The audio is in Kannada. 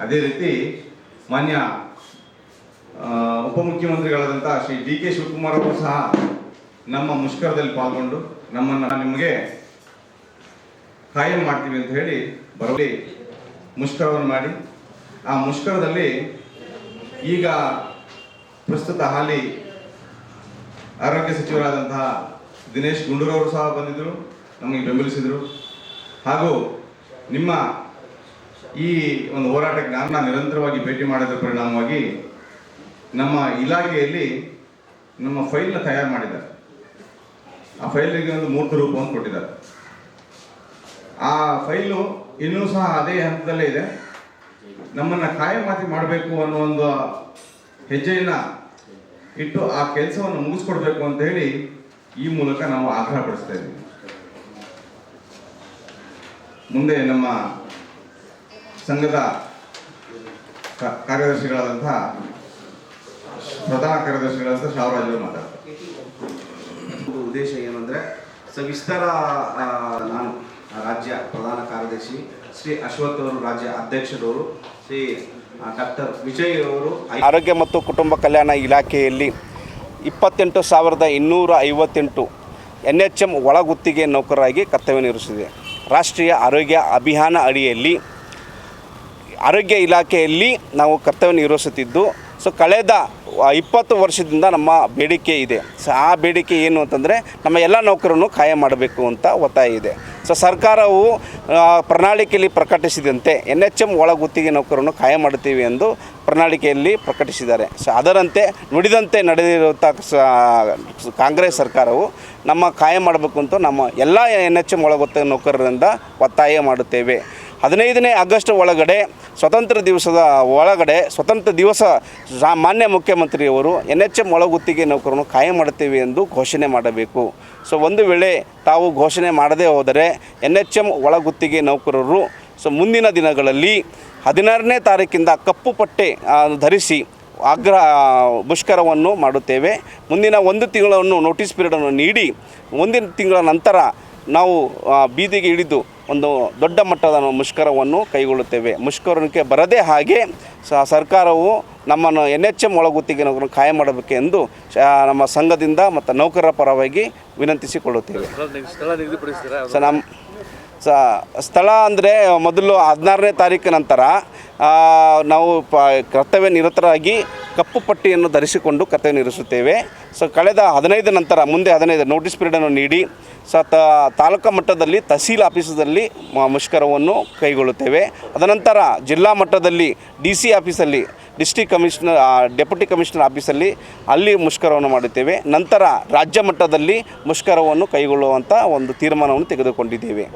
ಅದೇ ರೀತಿ ಮಾನ್ಯ ಉಪಮುಖ್ಯಮಂತ್ರಿಗಳಾದಂಥ ಶ್ರೀ ಡಿ ಕೆ ಶಿವಕುಮಾರ್ ಅವರು ಸಹ ನಮ್ಮ ಮುಷ್ಕರದಲ್ಲಿ ಪಾಲ್ಗೊಂಡು ನಮ್ಮನ್ನು ನಿಮಗೆ ಕಾಯಂ ಮಾಡ್ತೀವಿ ಅಂತ ಹೇಳಿ ಬರಲಿ ಮುಷ್ಕರವನ್ನು ಮಾಡಿ. ಆ ಮುಷ್ಕರದಲ್ಲಿ ಈಗ ಪ್ರಸ್ತುತ ಹಾಲಿ ಆರೋಗ್ಯ ಸಚಿವರಾದಂತಹ ದಿನೇಶ್ ಗುಂಡೂರವರು ಸಹ ಬಂದಿದ್ದರು, ನಮಗೆ ಬೆಂಬಲಿಸಿದರು. ಹಾಗೂ ನಿಮ್ಮ ಈ ಒಂದು ಹೋರಾಟಕ್ಕೆ ನಾನು ನಿರಂತರವಾಗಿ ಭೇಟಿ ಮಾಡಿದ ಪರಿಣಾಮವಾಗಿ ನಮ್ಮ ಇಲಾಖೆಯಲ್ಲಿ ನಮ್ಮ ಫೈಲ್ನ ತಯಾರು ಮಾಡಿದ್ದಾರೆ. ಆ ಫೈಲಿಗೆ ಒಂದು ಮೂರ್ತ ರೂಪವನ್ನು ಕೊಟ್ಟಿದ್ದಾರೆ. ಆ ಫೈಲು ಇನ್ನೂ ಸಹ ಅದೇ ಹಂತದಲ್ಲೇ ಇದೆ. ನಮ್ಮನ್ನು ಕಾಯಮಾತಿ ಮಾಡಬೇಕು ಅನ್ನೋ ಒಂದು ಹೆಜ್ಜೆಯನ್ನು ಇಟ್ಟು ಆ ಕೆಲಸವನ್ನು ಮುಗಿಸ್ಕೊಡ್ಬೇಕು ಅಂತ ಹೇಳಿ ಈ ಮೂಲಕ ನಾವು ಆಗ್ರಹ ಪಡಿಸ್ತಾ ಇದ್ದೀವಿ. ಮುಂದೆ ನಮ್ಮ ಸಂಘದ ಕಾರ್ಯದರ್ಶಿಗಳಾದಂತಹ ಪ್ರಧಾನ ಕಾರ್ಯದರ್ಶಿಗಳಾದಂಥ ಶಾವರಾಜ್ ಅವರು ಮಾತಾಡ್ತಾರೆ. ಒಂದು ಉದ್ದೇಶ ಏನಂದರೆ ಸವಿಸ್ತಾರ ನಾನು ರಾಜ್ಯ ಪ್ರಧಾನ ಕಾರ್ಯದರ್ಶಿ ಶ್ರೀ ಅಶ್ವಥ್ ಅವರು ರಾಜ್ಯ ಅಧ್ಯಕ್ಷರವರು ಶ್ರೀ ಡಾಕ್ಟರ್ ವಿಜಯ್ ಅವರು ಆರೋಗ್ಯ ಮತ್ತು ಕುಟುಂಬ ಕಲ್ಯಾಣ ಇಲಾಖೆಯಲ್ಲಿ ಇಪ್ಪತ್ತೆಂಟು ಸಾವಿರದ ಇನ್ನೂರ ಐವತ್ತೆಂಟು ಎನ್ ಎಚ್ ಎಂ ಒಳಗುತ್ತಿಗೆ ನೌಕರರಾಗಿ ಕರ್ತವ್ಯ ನಿರ್ವಹಿಸಿದೆ. ರಾಷ್ಟ್ರೀಯ ಆರೋಗ್ಯ ಅಭಿಯಾನ ಅಡಿಯಲ್ಲಿ ಆರೋಗ್ಯ ಇಲಾಖೆಯಲ್ಲಿ ನಾವು ಕರ್ತವ್ಯ ನಿರ್ವಹಿಸುತ್ತಿದ್ದು ಸೊ ಕಳೆದ ಇಪ್ಪತ್ತು ವರ್ಷದಿಂದ ನಮ್ಮ ಬೇಡಿಕೆ ಇದೆ. ಸೊ ಆ ಬೇಡಿಕೆ ಏನು ಅಂತಂದರೆ, ನಮ್ಮ ಎಲ್ಲ ನೌಕರನ್ನು ಕಾಯ ಮಾಡಬೇಕು ಅಂತ ಒತ್ತಾಯ ಇದೆ. ಸೊ ಸರ್ಕಾರವು ಪ್ರಣಾಳಿಕೆಯಲ್ಲಿ ಪ್ರಕಟಿಸಿದಂತೆ ಎನ್ ಎಚ್ ಎಂ ಒಳಗುತ್ತಿಗೆ ನೌಕರನ್ನು ಕಾಯ ಮಾಡುತ್ತೀವಿ ಎಂದು ಪ್ರಣಾಳಿಕೆಯಲ್ಲಿ ಪ್ರಕಟಿಸಿದ್ದಾರೆ. ಸೊ ಅದರಂತೆ ನುಡಿದಂತೆ ನಡೆದಿರುವಂಥ ಕಾಂಗ್ರೆಸ್ ಸರ್ಕಾರವು ನಮ್ಮ ಕಾಯ ಮಾಡಬೇಕು ಅಂತ ನಮ್ಮ ಎಲ್ಲ ಎನ್ ಎಚ್ ಎಂ ಒಳಗೊತ್ತಿಗೆ ನೌಕರರಿಂದ ಒತ್ತಾಯ ಮಾಡುತ್ತೇವೆ. ಹದಿನೈದನೇ ಆಗಸ್ಟ್ ಒಳಗಡೆ ಸ್ವತಂತ್ರ ದಿವಸದ ಒಳಗಡೆ ಸ್ವತಂತ್ರ ದಿವಸ ಮಾನ್ಯ ಮುಖ್ಯಮಂತ್ರಿಯವರು ಎನ್ ಎಚ್ ಎಂ ಒಳಗುತ್ತಿಗೆ ನೌಕರನ್ನು ಕಾಯಂ ಮಾಡುತ್ತೇವೆ ಎಂದು ಘೋಷಣೆ ಮಾಡಬೇಕು. ಸೊ ಒಂದು ವೇಳೆ ತಾವು ಘೋಷಣೆ ಮಾಡದೇ ಹೋದರೆ ಎನ್ ಎಚ್ ಎಂ ಒಳಗುತ್ತಿಗೆ ನೌಕರರು ಸೊ ಮುಂದಿನ ದಿನಗಳಲ್ಲಿ ಹದಿನಾರನೇ ತಾರೀಕಿಂದ ಕಪ್ಪು ಪಟ್ಟೆ ಧರಿಸಿ ಆಗ್ರಹ ಮುಷ್ಕರವನ್ನು ಮಾಡುತ್ತೇವೆ. ಮುಂದಿನ ಒಂದು ತಿಂಗಳನ್ನು ನೋಟಿಸ್ ಪೀರಿಯಡನ್ನು ನೀಡಿ ಮುಂದಿನ ತಿಂಗಳ ನಂತರ ನಾವು ಬೀದಿಗೆ ಇಳಿದು ಒಂದು ದೊಡ್ಡ ಮಟ್ಟದ ಮುಷ್ಕರವನ್ನು ಕೈಗೊಳ್ಳುತ್ತೇವೆ. ಮುಷ್ಕರಕ್ಕೆ ಬರದೇ ಹಾಗೆ ಸರ್ಕಾರವು ನಮ್ಮನ್ನು ಎನ್ ಎಚ್ ಎಂ ಒಳಗುತ್ತಿಗೆ ಕಾಯ ಮಾಡಬೇಕೆಂದು ನಮ್ಮ ಸಂಘದಿಂದ ಮತ್ತು ನೌಕರರ ಪರವಾಗಿ ವಿನಂತಿಸಿಕೊಳ್ಳುತ್ತೇವೆ. ಸರ್ ನಮ್ಮ ಸ, ಸ್ಥಳ ಅಂದರೆ ಮೊದಲು ಹದಿನಾರನೇ ತಾರೀಕು ನಂತರ ನಾವು ಕರ್ತವ್ಯ ನಿರತರಾಗಿ ಕಪ್ಪು ಪಟ್ಟಿಯನ್ನು ಧರಿಸಿಕೊಂಡು ಕತೆ ನಿರ್ಸುತ್ತೇವೆ ಸೊ ಕಳೆದ ಹದಿನೈದು ನಂತರ, ಮುಂದೆ ಹದಿನೈದು ನೋಟಿಸ್ ಪೀರಿಯಡನ್ನು ನೀಡಿ, ಸ ತಾಲೂಕು ಮಟ್ಟದಲ್ಲಿ ತಹಸೀಲ್ ಆಫೀಸದಲ್ಲಿ ಮುಷ್ಕರವನ್ನು ಕೈಗೊಳ್ಳುತ್ತೇವೆ. ಅದನಂತರ ಜಿಲ್ಲಾ ಮಟ್ಟದಲ್ಲಿ ಡಿ ಸಿ ಆಫೀಸಲ್ಲಿ ಡಿಸ್ಟಿಕ್ ಕಮಿಷನರ್ ಡೆಪ್ಯೂಟಿ ಕಮಿಷನರ್ ಆಫೀಸಲ್ಲಿ ಅಲ್ಲಿ ಮುಷ್ಕರವನ್ನು ಮಾಡುತ್ತೇವೆ. ನಂತರ ರಾಜ್ಯ ಮಟ್ಟದಲ್ಲಿ ಮುಷ್ಕರವನ್ನು ಕೈಗೊಳ್ಳುವಂಥ ಒಂದು ತೀರ್ಮಾನವನ್ನು ತೆಗೆದುಕೊಂಡಿದ್ದೇವೆ.